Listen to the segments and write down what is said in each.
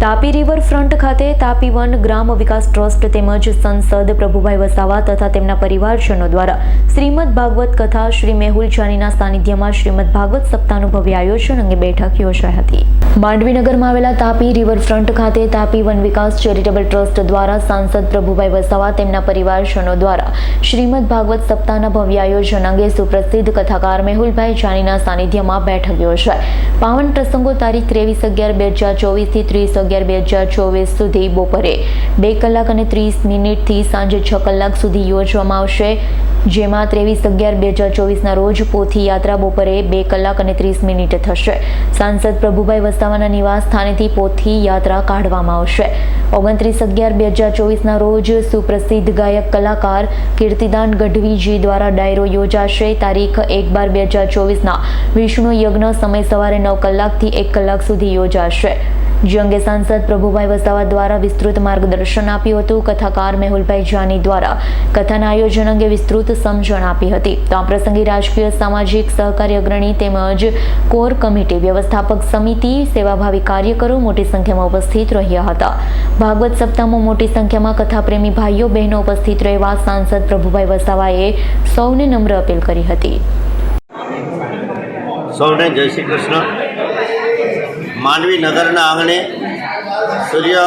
Tapi riverfront ખાતે તાપી વન ગ્રામ વિકાસ ટ્રસ્ટ તેમજ સંસદ પ્રભુભાઈ વસાવા તથા તેમના પરિવારજનો દ્વારા શ્રીમદ ભાગવત કથા શ્રી મેહુલ જાનીના સાનિધ્યમાં શ્રીમદ ભાગવત સપ્તાહનું ભવ્ય આયોજન અંગે બેઠક યોજાઈ હતી. માંડવીનગરમાં આવેલા તાપી રિવરફ્રન્ટ ખાતે તાપી વન વિકાસ ચેરિટેબલ ટ્રસ્ટ દ્વારા સાંસદ પ્રભુભાઈ વસાવા તેમના પરિવારજનો દ્વારા શ્રીમદ ભાગવત સપ્તાહના ભવ્ય આયોજન અંગે સુપ્રસિદ્ધ કથાકાર મેહુલભાઈ જાનીના સાનિધ્યમાં બેઠક યોજાઈ. પાવન પ્રસંગો તારીખ ત્રેવીસ અગિયાર, બે હજાર ચોવીસથી ત્રીસ અગિયાર બે હજાર ચોવીસ સુધી બપોરે બે કલાક અને ત્રીસ મિનિટથી સાંજે છ કલાક સુધી યોજવામાં આવશે. જેમાં ત્રેવીસ અગિયાર બે હજાર ચોવીસના રોજ પોથી યાત્રા બપોરે બે કલાક અને ત્રીસ મિનિટે થશે. સાંસદ પ્રભુભાઈ વસાવાના નિવાસ સ્થાનેથી પોથી યાત્રા કાઢવામાં આવશે. ઓગણત્રીસ અગિયાર બે હજાર ચોવીસના રોજ સુપ્રસિદ્ધ ગાયક કલાકાર કીર્તિદાન ગઢવીજી દ્વારા ડાયરો યોજાશે. તારીખ એક બાર બે હજાર ચોવીસના વિષ્ણુ યજ્ઞ સમય સવારે નવ કલાકથી એક કલાક સુધી યોજાશે. જે અંગે સાંસદ પ્રભુભાઈ વસાવા દ્વારા વિસ્તૃત માર્ગદર્શન આપ્યું હતું. કથાકાર મેહુલભાઈ જાની દ્વારા કથાના આયોજન અંગે વિસ્તૃત સમજણ આપી હતી. તો આ પ્રસંગે રાજકીય, સામાજિક સહકારી અગ્રણી તેમજ કોર કમિટી વ્યવસ્થાપક સમિતિ, સેવાભાવી કાર્યકરો મોટી સંખ્યામાં ઉપસ્થિત રહ્યા હતા. ભાગવત સપ્તાહમાં મોટી સંખ્યામાં કથાપ્રેમી ભાઈઓ, બહેનો ઉપસ્થિત રહેવા સાંસદ પ્રભુભાઈ વસાવાએ સૌને નમ્ર અપીલ કરી હતી. સૌને જય શ્રી કૃષ્ણ. માંડવી નગરના આંગણે સૂર્ય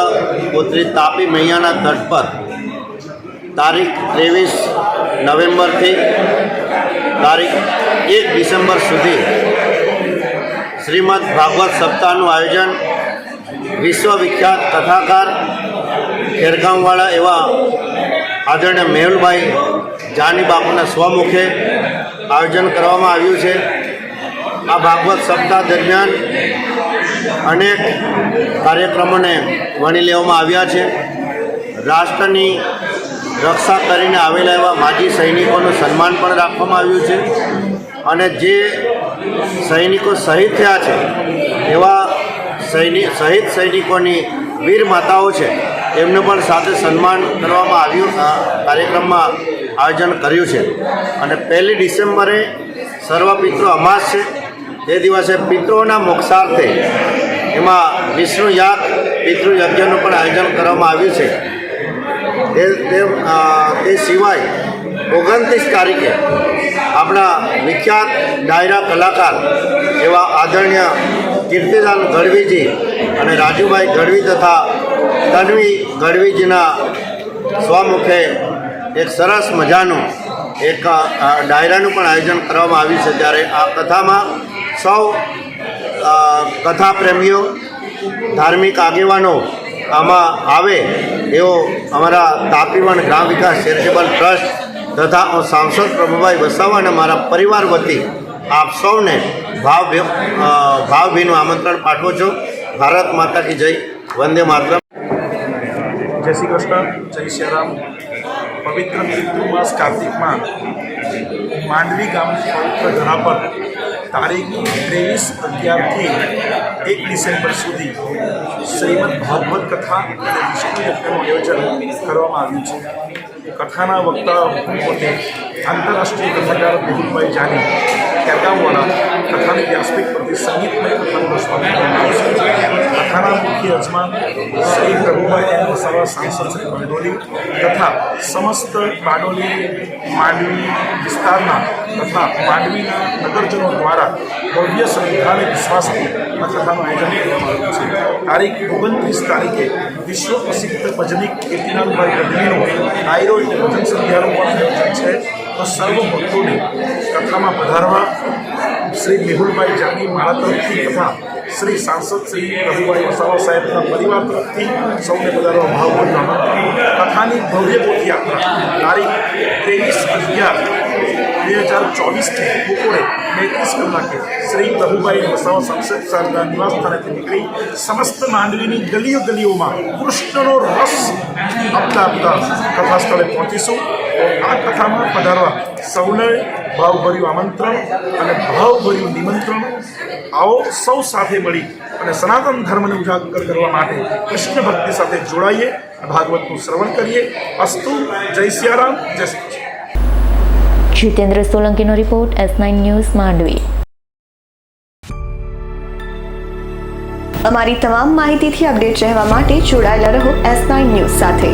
પુત્રી તાપી મૈયાના તટ પર તારીખ ત્રેવીસ નવેમ્બરથી તારીખ એક ડિસેમ્બર સુધી શ્રીમદ ભાગવત સપ્તાહનું આયોજન વિશ્વવિખ્યાત કથાકાર ખેરગામવાળા એવા આદરણીય મેહુલભાઈ જાની બાપુના સ્વમુખે આયોજન કરવામાં આવ્યું છે. આ ભાગવત સપ્તાહ દરમિયાન અનેક કાર્યક્રમોને વણી લેવામાં આવ્યા છે. રાષ્ટ્રની રક્ષા કરીને આવેલા એવા માજી સૈનિકોનું સન્માન પણ રાખવામાં આવ્યું છે. અને જે સૈનિકો શહીદ થયા છે, એવા સૈનિક શહીદ સૈનિકોની વીર માતાઓ છે, એમને પણ સાથે સન્માન કરવામાં આવ્યું કાર્યક્રમમાં આયોજન કર્યું છે. અને પહેલી ડિસેમ્બરે સર્વ પિતૃ અમાસ છે. તે દિવસે પિતૃઓના મોક્ષાર્થે એમાં વિષ્ણુ યાગ પિતૃયજ્ઞનું પણ આયોજન કરવામાં આવ્યું છે. તે તે સિવાય ઓગણત્રીસ તારીખે આપણા વિખ્યાત ડાયરા કલાકાર એવા આદરણીય કીર્તિદાન ગઢવીજી અને રાજુભાઈ ગઢવી તથા તન્વી ગઢવીજીના સ્વમુખે એક સરસ મજાનું એક ડાયરાનું પણ આયોજન કરવામાં આવ્યું છે. ત્યારે આ કથામાં સૌ કથા પ્રેમીઓ ધાર્મિક આગેવાનો આમાં આવે એવો અમારા તાપીવન ગ્રામ વિકાસ ચેરિટેબલ ટ્રસ્ટ તથા સાંસદ પ્રભુભાઈ વસાવા અને મારા પરિવાર વતી આપ સૌને ભાવ ભાવભીનું આમંત્રણ પાઠવું છું. ભારત માતા કી જય, વંદે માતરમ. જય શ્રી કૃષ્ણ, જય શ્રી રામ. પવિત્ર માસ કાર્તિકમાં માંડવી ગામની પવિત્ર ધરા પર તારીખ ત્રેવીસ અગિયારથી એક ડિસેમ્બર સુધી શ્રીમદ ભાગવત કથા અને વિષ્ણુ યજ્ઞનું આયોજન કરવામાં આવ્યું છે. કથાના વક્તા પોતે આંતરરાષ્ટ્રીય કથાકાર મેહુલભાઈ જાની કેરગામવાળા કથાની વ્યાસપીઠ પરથી સંગીતમય કથાનું સ્વાગત કથાના મુખ્ય યજમાન શ્રી પ્રભુભાઈ એમ વસાવા સાંસદ શ્રી બારડોલી તથા સમસ્ત બારડોલી માંડવી વિસ્તારના તથા માંડવીના નગરજનો દ્વારા ભવ્ય શ્રદ્ધા અને વિશ્વાસથી આ કથાનું આયોજન કરવામાં આવ્યું છે. તારીખ ઓગણત્રીસ તારીખે વિશ્વ પ્રસિદ્ધ ભજનિક કીર્તિનાથભાઈ ગઢવીનો ડાયરો એટલે ભજન સંધ્યાનું પણ આયોજન છે. તો સર્વ ભક્તોને કથામાં પધારવા શ્રી મેહુલભાઈ જાની મારા તરફથી તથા શ્રી સાંસદ શ્રી રઘુભાઈ વસાવા સાહેબના પરિવાર તરફથી સૌને પધારવા ભાવભર્યું આમંત્રણ કથાની ભવ્ય પોથયાત્રા તારીખ ત્રેવીસ અગિયાર, બે હજાર ચોવીસથી બપોરે બેત્રીસ કલાકે શ્રી પ્રભુભાઈ વસાવા સંસદ સારના નિવાસ સ્થાનેથી નીકળી સમસ્ત માંડવીની ગલીઓ ગલીઓમાં કૃષ્ણનો રસ આપતા આપતા કથા સ્થળે પહોંચીશું. આ કથામાં પધારવા સૌને ભાવભર્યું આમંત્રણ અને ભાવભર્યું નિમંત્રણ આવો સૌ સાથે મળી અને સનાતન ધર્મને ઉજાગર કરવા માટે કૃષ્ણ ભક્તિ સાથે જોડાઈએ, ભાગવતનું શ્રવણ કરીએ. અસ્તુ, જય સિયારામ, જય Jitendra સોલંકીનો report S nine news Mandvi. અમારી તમામ માહિતીથી અપડેટ રહેવા માટે જોડાયેલા રહો એસ નાઇન ન્યૂઝ સાથે.